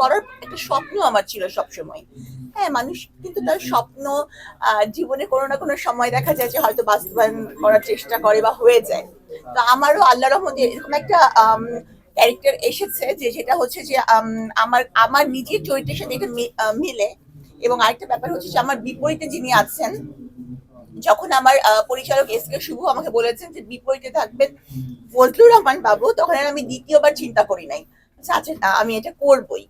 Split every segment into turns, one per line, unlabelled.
করার একটা স্বপ্ন আমার ছিল সবসময়। হ্যাঁ মানুষ কিন্তু তার স্বপ্ন জীবনে কোনো না কোনো সময় দেখা যায় যে হয়তো বাস্তবায়ন করার চেষ্টা করে বা হয়ে যায়। তো আমারও আল্লাহ রহমতে এরকম একটা ক্যারেক্টার এসেছে যে যেটা হচ্ছে যে আম, আমার আমার নিজের চরিত্রের সাথে এটা মিলে। এবং আরেকটা ব্যাপার হচ্ছে যে আমার বিপরীতে যিনি আছেন যখন আমার পরিচালক এস কে শুভ আমাকে বলেছেন যে বিপরীতে থাকবেন ফজলুর রহমান বাবু তখন আমি দ্বিতীয়বার চিন্তা করি নাই। আমি এটা করবই।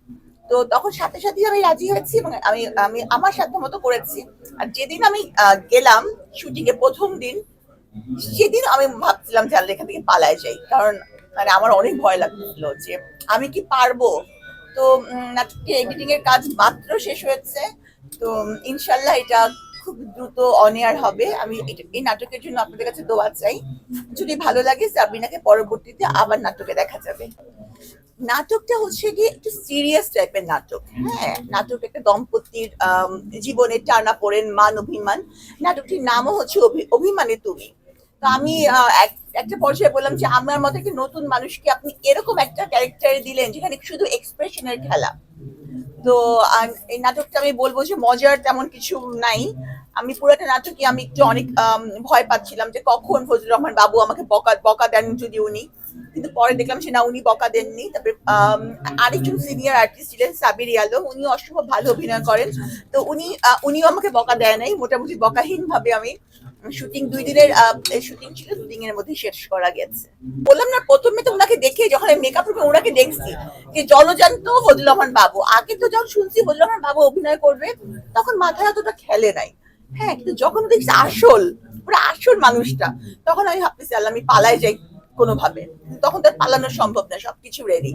তো তখন সাথে সাথে আমি রাজি হয়েছি এবং আমি আমি আমার সাধ্য মতো করেছি। আর যেদিন আমি গেলাম শুটিং এ প্রথম দিন, সেদিন আমি ভাবছিলাম যে এখান থেকে পালায় যাই। কারণ মানে আমার অনেক ভয় লাগছিল যে আমি কি পারব? তো নাটকটি এডিটিং এর কাজ মাত্র শেষ হয়েছে। তো, ইনশাল্লাহ এটা খুব দ্রুত অন এয়ার হবে। আমি এই নাটকের জন্য আপনাদের কাছে দোয়া চাই। যদি ভালো লাগে সাবরিনাকে পরবর্তীতে আবার নাটকে দেখা যাবে। নাটকটা হচ্ছে গিয়ে একটু সিরিয়াস টাইপের নাটক। হ্যাঁ নাটক একটা দম্পতির জীবনে টানা পড়েন মান অভিমান। নাটকটির নামও হচ্ছে অভি- অভিমানে তুমি। তো আমি একটা পর্যায়ে বললাম যে আমার মতো একটা নতুন মানুষকে আপনি এরকম একটা ক্যারেক্টার দিলেন যেখানে শুধু এক্সপ্রেশনের খেলা। তো এই নাটকটা আমি বলব যে মজার তেমন কিছু নাই। আমি পুরোটা নাটকে আমি একটু অনেক ভয় পাচ্ছিলাম যে কখন ফজলুর রহমান বাবু আমাকে বকা বকা দেন যদি উনি। কিন্তু পরে দেখলাম সে না উনি বকা দেননি। তারপরে আম, আরেকজন সিনিয়র আর্টিস্ট ছিলেন সাবির আলম উনি অসম্ভব ভালো অভিনয় করেন। তো উনি উনিও আমাকে বকা দেয় নাই মোটামুটি বকাহীন ভাবে আমি শুটিং দুই দিনের শুটিং ছিল দুদিন এর মধ্যে শেষ করা গেছে। বললাম না প্রথমে তো ওনাকে দেখে যখন মেকআপ রুমে ওনাকে দেখছি যে জলজান্ত ফজলুর রহমান বাবু আগে তো যখন শুনছি ফজলুর রহমান বাবু অভিনয় করবে তখন মাথায় অতটা খেলে নাই। হ্যাঁ কিন্তু যখন দেখছি আসল পুরো আসল মানুষটা তখন আমি ভাবতেছি আল্লাহ আমি পালাই যাই। কোনোভাবে। তখন তার পালানো সম্ভব না সবকিছু রেডি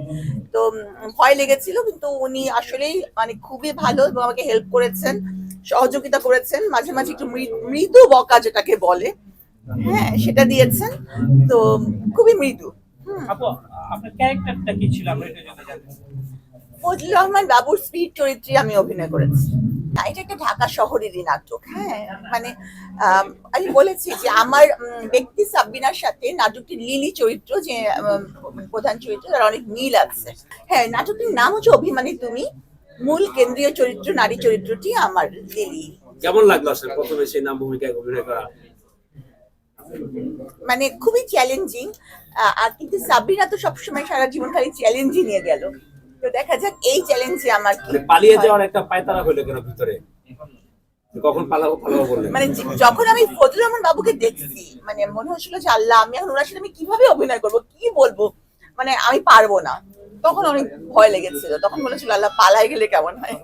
তো ভয় লেগেছিল কিন্তু উনি আসলেই মানে খুবই ভালো এবং আমাকে হেল্প করেছেন সহযোগিতা করেছেন। মাঝে মাঝে একটু মৃদু বকা যেটাকে বলে হ্যাঁ সেটা দিয়েছেন। তো খুবই মৃদু। ফজলুর রহমান বাবুর স্পিড চরিত্রে আমি অভিনয় করেছি। এটা একটা ঢাকা শহরেরই নাটক হ্যাঁ? মানে আম, বলেছি যে আমার ব্যক্তি সাব্বিনার সাথে নাটকটির লিলি চরিত্র যে প্রধান চরিত্র তার অনেক মিল আছে। হ্যাঁ নাটকটির নাম হচ্ছে অভিমানী তুমি মূল কেন্দ্রীয় চরিত্র নারী চরিত্রটি আমার লিলি।
কেমন লাগল আসলে প্রথমে সেই নাম ভূমিকায় অভিনয় করা?
মানে খুবই চ্যালেঞ্জিং আর কিন্তু সাব্বিনা তো সবসময় সারা জীবন খালি চ্যালেঞ্জই নিয়ে গেল। তো দেখা যাক এই চ্যালেঞ্জে আমার কি
পালিয়ে যাওয়ার একটা পায়তারা হলো কেন ভিতরে? কখন পালাবো পালাবো বললেন
মানে যখন আমি ফজলুর রহমান বাবুকে দেখছি মানে মনে হচ্ছিল যে আল্লাহ আমি এখন ওনার সাথে আমি কীভাবে অভিনয় করব কি বলব? মানে আমি পারব না। তখন অনেক ভয় লেগেছিল। তখন মনে হচ্ছিল আল্লাহ পালাই গেলে কেমন হয়?